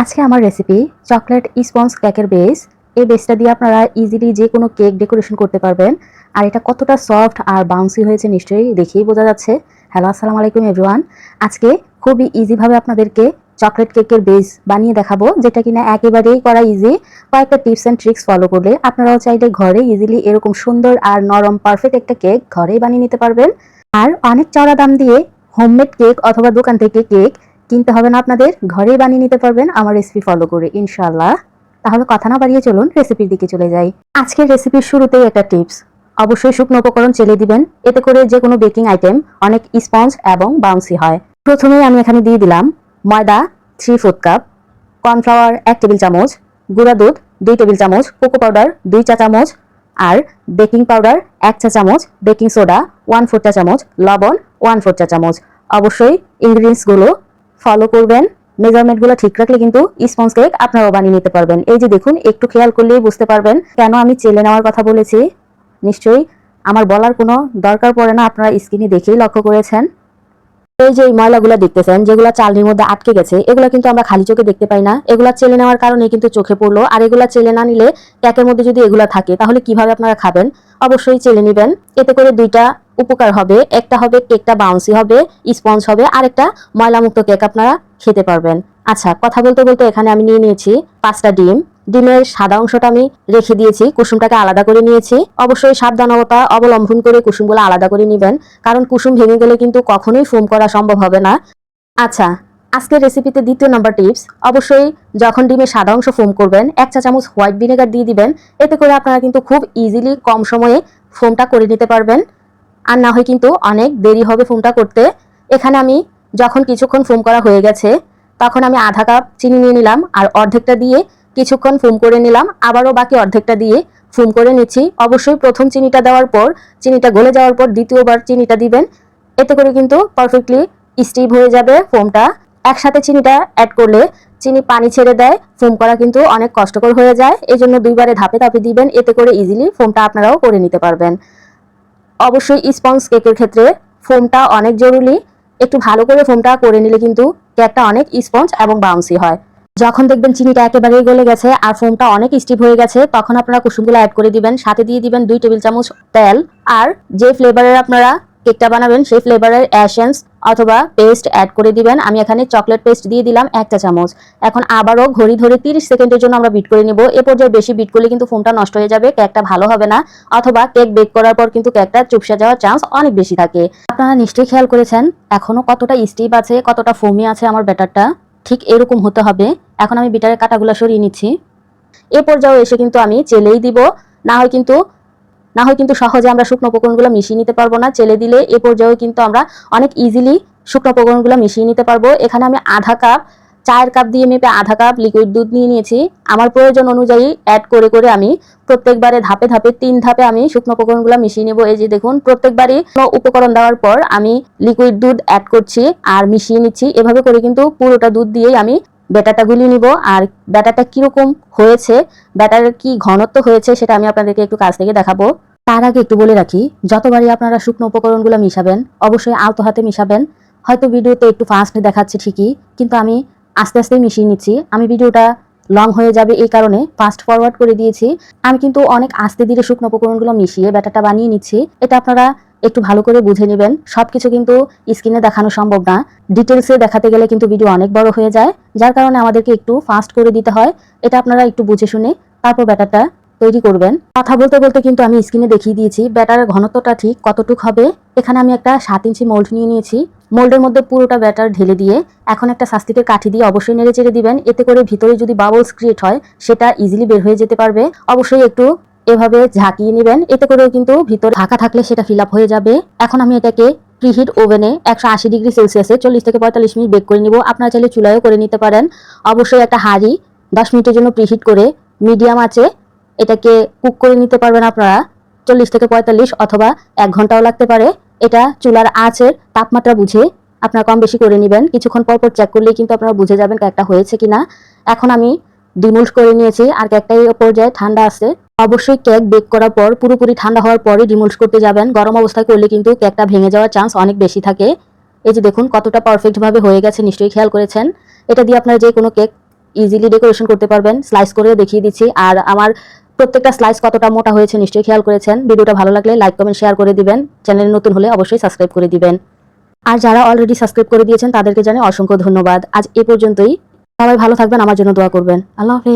আজকে আমার recipe chocolate sponge কেকের বেস এই বেসটা দিয়ে আপনারা ইজিলি যে কোনো কেক ডেকোরেশন করতে পারবেন। আর এটা কতটা সফট আর বাউন্সি হয়েছে নিশ্চয়ই দেখেই বোঝা যাচ্ছে। হ্যালো আসসালামু আলাইকুম এভরিওয়ান আজকে খুবই ইজিভাবে আপনাদেরকে চকলেট কেকের বেস বানিয়ে দেখাবো, যেটা কিনা একেবারেই করা ইজি কয়েকটা টিপস অ্যান্ড ট্রিক্স ফলো করলে আপনারাও চাইলে ঘরে ইজিলি এরকম সুন্দর আর নরম পারফেক্ট একটা কেক ঘরেই বানিয়ে নিতে পারবেন। আর অনেক চড়া দাম দিয়ে হোমমেড কেক অথবা দোকান থেকে কেক কিনতে হবে না আপনাদের, ঘরেই বানিয়ে নিতে পারবেন আমার রেসিপি ফলো করে ইনশাল্লাহ তাহলে কথা না বাড়িয়ে চলুন রেসিপির দিকে চলে যাই। আজকের রেসিপির শুরুতেই একটা টিপস অবশ্যই শুকনো উপকরণ চেলে দিবেন, এতে করে যে কোনো বেকিং আইটেম অনেক স্পঞ্জ এবং বাউন্সি হয়। প্রথমেই আমি এখানে দিয়ে দিলাম ময়দা থ্রি ফোর্থ কাপ কর্নফ্লাওয়ার এক টেবিল চামচ, গুঁড়া দুধ দুই টেবিল চামচ কোকো পাউডার দুই চা চামচ, আর বেকিং পাউডার এক চা চামচ বেকিং সোডা ওয়ান ফোর চা চামচ, লবণ ওয়ান ফোর চা চামচ। অবশ্যই ইনগ্রিডিয়েন্টসগুলো ফলো করবেন। মেজারমেন্টগুলো ঠিক রাখলে কিন্তু স্পঞ্জ কেক আপনারাও বানিয়ে নিতে পারবেন। এই যে দেখুন, একটু খেয়াল করলেই বুঝতে পারবেন কেন আমি চেলে নেওয়ার কথা বলেছি। নিশ্চয়ই আমার বলার কোনো দরকার পড়ে না, আপনারা স্ক্রিনে দেখেই লক্ষ্য করেছেন। এই যে ময়লাগুলো দেখতেছেন, যেগুলো চালনির মধ্যে আটকে গেছে, এগুলো কিন্তু আমরা খালি চোখে দেখতে পাই না। এগুলো চেলে নেওয়ার কারণে কিন্তু চোখে পড়ল। আর এগুলা চেলে না নিলে কেকের মধ্যে যদি এগুলা থাকে, তাহলে কীভাবে আপনারা খাবেন? অবশ্যই চেলে নেবেন। এতে করে দুইটা উপকার হবে। একটা হবে কেকটা বাউন্সি হবে স্পঞ্জ হবে আর একটা ময়লামুক্ত কেক আপনারা খেতে পারবেন। আচ্ছা কথা বলতে বলতে এখানে আমি নিয়ে নিয়েছি পাঁচটা ডিম। ডিমের সাদা অংশটা আমি রেখে দিয়েছি, কুসুমটাকে আলাদা করে নিয়েছি। অবশ্যই সাবধানতা অবলম্বন করে কুসুমগুলো আলাদা করে নেবেন, কারণ কুসুম ভেঙে গেলে কিন্তু কখনোই ফোম করা সম্ভব হবে না। আচ্ছা আজকের রেসিপিতে দ্বিতীয় নাম্বার টিপস অবশ্যই যখন ডিমের সাদা অংশ ফোম করবেন, এক চা চামচ হোয়াইট ভিনেগার দিয়ে দিবেন। এতে করে আপনারা কিন্তু খুব ইজিলি কম সময়ে ফোমটা করে নিতে পারবেন। আর না হয় কিন্তু অনেক দেরি হবে ফোমটা করতে। এখানে আমি যখন কিছুক্ষণ ফোম করা হয়ে গেছে, তখন আমি আধা কাপ চিনি নিয়ে নিলাম আর অর্ধেকটা দিয়ে কিছুক্ষণ ফোম করে নিলাম। আবারও বাকি অর্ধেকটা দিয়ে ফুম করে নিচ্ছি। অবশ্যই প্রথম চিনিটা দেওয়ার পর, চিনিটা গলে যাওয়ার পর দ্বিতীয়বার চিনিটা দিবেন। এতে করে কিন্তু পারফেক্টলি স্টিভ হয়ে যাবে ফোমটা একসাথে চিনিটা অ্যাড করলে চিনি পানি ছেড়ে দেয় ফোম করা কিন্তু অনেক কষ্টকর হয়ে যায়। এই জন্য দুইবারে ধাপে ধাপে দিবেন, এতে করে ইজিলি ফোমটা আপনারাও করে নিতে পারবেন। অবশ্যই স্পঞ্জ কেকের ক্ষেত্রে ফোমটা অনেক জরুরি। একটু ভালো করে ফোমটা করে নিলে কিন্তু কেকটা অনেক স্পঞ্জ এবং বাউন্সি হয়। যখন দেখবেন চিনিটা একেবারেই গলে গেছে আর ফোমটা অনেক স্টিভ হয়ে গেছে, তখন আপনারা কুসুমগুলো অ্যাড করে দিবেন। সাথে দিয়ে দিবেন দুই টেবিল চামচ তেল। আর যে ফ্লেভারের আপনারা কেকটা বানাবেন, সেই ফ্লেভারের অ্যাসেন্স অথবা পেস্ট অ্যাড করে দিবেন। আমি এখানে চকলেট পেস্ট দিয়ে দিলাম একটা চামচ। এখন আবারও ঘড়ি ধরে তিরিশ সেকেন্ডের জন্য আমরা বিট করে নিব। এ পর্যায়ে বেশি বিট করলে কিন্তু ফোমটা নষ্ট হয়ে যাবে কেকটা ভালো হবে না। অথবা কেক বেক করার পর কিন্তু কেকটা চুপসে যাওয়ার চান্স অনেক বেশি থাকে। আপনারা নিশ্চয়ই খেয়াল করেছেন, এখনও কতটা স্টিভ আছে, কতটা ফোমি আছে আমার ব্যাটারটা? ঠিক এরকম হতে হবে। এখন আমি বিটারের কাটাগুলো সরিয়ে নিচ্ছি। এ পর্যায়ে এসে কিন্তু আমি চেলেই দিব। না হয় কিন্তু না হয় কিন্তু সহজে আমরা শুকনো উপকরণগুলো মিশিয়ে নিতে পারব না। চেলে দিলে এ পর্যায়েও কিন্তু আমরা অনেক ইজিলি শুকনো উপকরণগুলো মিশিয়ে নিতে পারব। এখানে আমি আধা কাপ, চায়ের কাপ দিয়ে মেপে আধা কাপ লিকুইড দুধ নিয়ে নিয়েছি। আমার প্রয়োজন অনুযায়ী অ্যাড করে করে আমি প্রত্যেকবারে ধাপে ধাপে, তিন ধাপে আমি শুকনো উপকরণগুলো মিশিয়ে নেব। এই যে দেখুন, প্রত্যেকবারই উপকরণ দেওয়ার পর আমি লিকুইড দুধ অ্যাড করছি আর মিশিয়ে নিচ্ছি। এভাবে করে কিন্তু পুরোটা দুধ দিয়েই আমি ব্যাটারটা গুলিয়ে নিব। আর ব্যাটারটা কীরকম হয়েছে, ব্যাটার কি ঘনত্ব হয়েছে সেটা আমি আপনাদেরকে একটু কাছ থেকে দেখাবো। তার আগে একটু বলে রাখি, যতবারই আপনারা শুকনো উপকরণগুলো মিশাবেন, অবশ্যই আলতো হাতে মিশাবেন। হয়তো ভিডিওতে একটু ফাস্ট দেখাচ্ছে ঠিকই, কিন্তু আমি আস্তে আস্তে মিশিয়ে নিচ্ছি। আমি ভিডিওটা লং হয়ে যাবে এই কারণে ফাস্ট ফরওয়ার্ড করে দিয়েছি। আমি কিন্তু অনেক আস্তে ধীরে শুকনো উপকরণগুলো মিশিয়ে ব্যাটারটা বানিয়ে নিচ্ছি। এটা আপনারা একটু ভালো করে বুঝে নেবেন। সব কিছু কিন্তু স্ক্রিনে দেখানো সম্ভব না। ডিটেলসে দেখাতে গেলে কিন্তু ভিডিও অনেক বড় হয়ে যায়। যার কারণে আমাদেরকে একটু ফাস্ট করে দিতে হয়। এটা আপনারা একটু বুঝে শুনে তারপর ব্যাটারটা তৈরি করবেন। কথা বলতে বলতে কিন্তু আমি স্ক্রিনে দেখিয়ে দিয়েছি, ব্যাটারের ঘনত্বটা ঠিক কতটুক হবে। এখানে আমি একটা সাত ইঞ্চি মোল্ড নিয়ে নিয়েছি। মোল্ডের মধ্যে পুরোটা ব্যাটার ঢেলে দিয়ে এখন একটা সাস্তিকের কাঠি দিয়ে অবশ্যই নেড়ে চেড়ে দিবেন। এতে করে ভিতরে যদি বাবলস ক্রিয়েট হয়, সেটা ইজিলি বের হয়ে যেতে পারবে। অবশ্যই একটু এভাবে ঝাঁকিয়ে নেবেন, এতে করেও কিন্তু ভিতরে ঢাকা থাকলে সেটা ফিল হয়ে যাবে। এখন আমি এটাকে প্রিহিট ওভেনে একশো আশি ডিগ্রি সেলসিয়াসে চল্লিশ থেকে পঁয়তাল্লিশ মিনিট বেক করে নিব। আপনারা চাইলে চুলায়ও করে নিতে পারেন। অবশ্যই একটা হাঁড়ি দশ মিনিটের জন্য প্রিহিট করে মিডিয়াম আছে এটাকে কুক করে নিতে পারবেন আপনারা। চল্লিশ থেকে পঁয়তাল্লিশ অথবা এক ঘন্টাও লাগতে পারে। এটা চুলার আঁচের তাপমাত্রা বুঝে আপনারা কম বেশি করে নেবেন। কিছুক্ষণ পর পর চেক করলেই কিন্তু আপনারা বুঝে যাবেন কেকটা হয়েছে কিনা। এখন আমি ডিমোল্ড করে নিয়েছি। আর কেকটা এই পর্যায়ে ঠান্ডা আছে। অবশ্যই কেক বেক করার পর পুরোপুরি ঠান্ডা হওয়ার পরে ডিমোল্ড করতে যাবেন। গরম অবস্থায় করলে কিন্তু কেকটা ভেঙে যাওয়ার চান্স অনেক বেশি থাকে। এই যে দেখুন, কতটা পারফেক্টভাবে হয়ে গেছে, নিশ্চয়ই খেয়াল করেছেন। এটা দিয়ে আপনারা যে কোনো কেক ইজিলি ডেকোরেশন করতে পারবেন। স্লাইস করে দেখিয়ে দিচ্ছি। আর আমার প্রত্যেকটা স্লাইস কতটা মোটা হয়েছে, নিশ্চয়ই খেয়াল করেছেন। ভিডিওটা ভালো লাগলে লাইক কমেন্ট শেয়ার করে দিবেন। চ্যানেল নতুন হলে অবশ্যই সাবস্ক্রাইব করে দিবেন। আর যারা অলরেডি সাবস্ক্রাইব করে দিয়েছেন, তাদেরকে জানাই অসংখ্য ধন্যবাদ। আজ এ পর্যন্তই। সবাই ভালো থাকবেন, আমার জন্য দোয়া করবেন। আল্লাহ হাফেজ।